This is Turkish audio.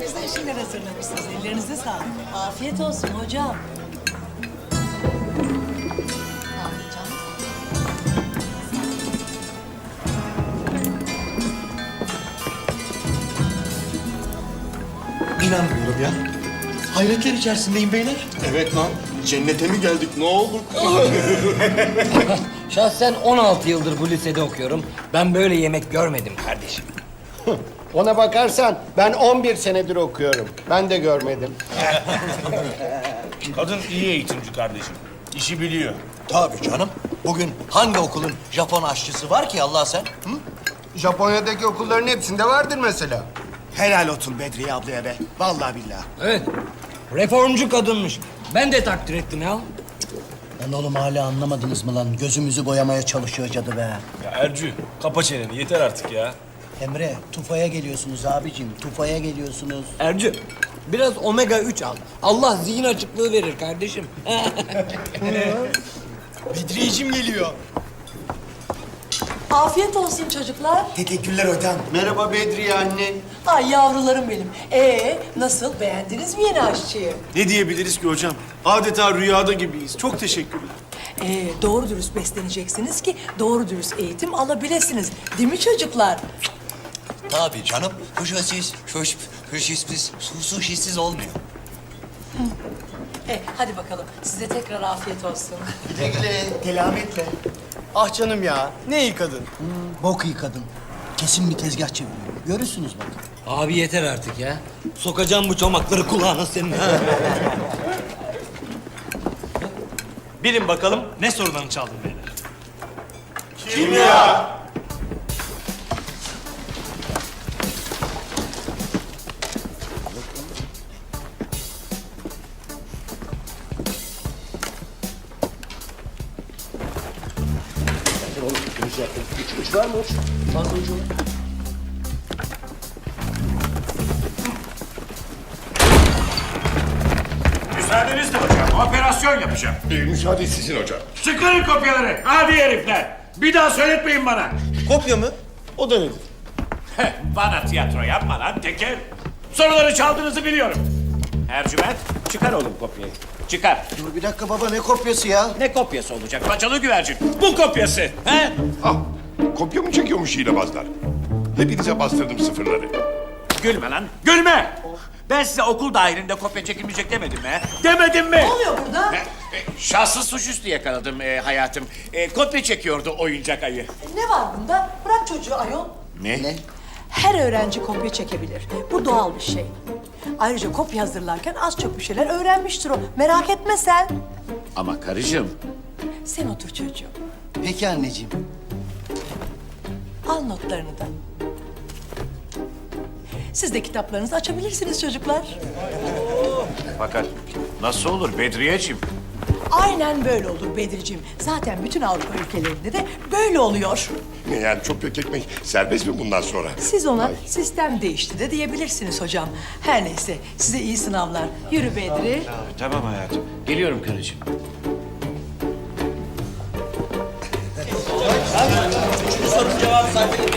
güzel şeyler hazırlamışsınız. Ellerinize sağlık. Afiyet olsun hocam. İnanmıyorum ya. Hayretler içerisindeyim beyler. Evet lan. Cennete mi geldik? Ne olduk? Şahsen 16 yıldır bu lisede okuyorum. Ben böyle yemek görmedim kardeşim. Ona bakarsan ben 11 senedir okuyorum. Ben de görmedim. Kadın iyi eğitimci kardeşim. İşi biliyor. Tabii canım. Bugün hangi okulun Japon aşçısı var ki Allah sen? Hı? Japonya'daki okulların hepsinde vardır mesela. Helal olsun Bedriye ablaya be. Vallahi billahi. Evet. Reformcu kadınmış. Ben de takdir ettim ya. Lan oğlum hala anlamadınız mı lan? Gözümüzü boyamaya çalışıyor cadı be. Ya Ercü kapa çeneni yeter artık ya. Emre, Tufa'ya geliyorsunuz abicim. Tufa'ya geliyorsunuz. Ercü, biraz omega 3 al. Allah zihin açıklığı verir kardeşim. Bedriyeciğim geliyor. Afiyet olsun çocuklar. Teşekkürler hocam. Merhaba Bedriye anne. Ay yavrularım benim. Ee nasıl beğendiniz mi yeni aşçıyı? ne diyebiliriz ki hocam? Adeta rüyada gibiyiz. Çok teşekkürler. Ee, doğru dürüst besleneceksiniz ki doğru dürüst eğitim alabilirsiniz. Değil mi çocuklar? Tabii canım. Kuşasız, şuş, kuşisiz, susuşisiz olmuyor. E, hadi bakalım. Size tekrar afiyet olsun. Güle güle. Kelametle. Ah canım ya. Ne iyi kadın. Bok iyi kadın. Kesin bir tezgah çeviriyor. Görürsünüz bak. Abi yeter artık ya. Sokacağım bu çomakları kulağına senin. Bilin bakalım ne sorularını çaldın beyler. Müsaadenizle hocam, operasyon yapacağım. Ee, müsaade sizin hocam. Çıkarın kopyaları, hadi herifler. Bir daha söyletmeyin bana. Kopya mı? O da nedir? Bana tiyatro yapma lan teker. Soruları çaldığınızı biliyorum. Ercüment, çıkar oğlum kopyayı. Çıkar. Dur bir dakika baba ne kopyası ya? Ne kopyası olacak? Bacalı güvercin. Bu kopyası. He? Ah, kopya mı çekiyormuş hilebazlar? Hepinize bastırdım sıfırları. Gülme lan, gülme. Ben size okul dahilinde kopya çekilmeyecek demedim mi? he? Demedim mi? Ne oluyor burada? E, e, Şahsız suçüstü yakaladım e, hayatım. E, kopya çekiyordu oyuncak ayı. Ne var bunda? Bırak çocuğu ayol. Ne? Her öğrenci kopya çekebilir. Bu doğal bir şey. Ayrıca kopya hazırlarken az çok bir şeyler öğrenmiştir o. Merak etme sen. Ama karıcığım, Sen otur çocuğum. Peki anneciğim. Al notlarını da. Siz de kitaplarınızı açabilirsiniz çocuklar. fakat nasıl olur Bedriyeciğim? Aynen böyle olur Bedir'ciğim. Zaten bütün Avrupa ülkelerinde de böyle oluyor. Ne yani kopya çekmek serbest mi bundan sonra? Siz ona sistem değişti de diyebilirsiniz hocam. Her neyse size iyi sınavlar. Yürü Bedri. Tamam hayatım. Geliyorum karıcığım. Sorun cevabı sayfayı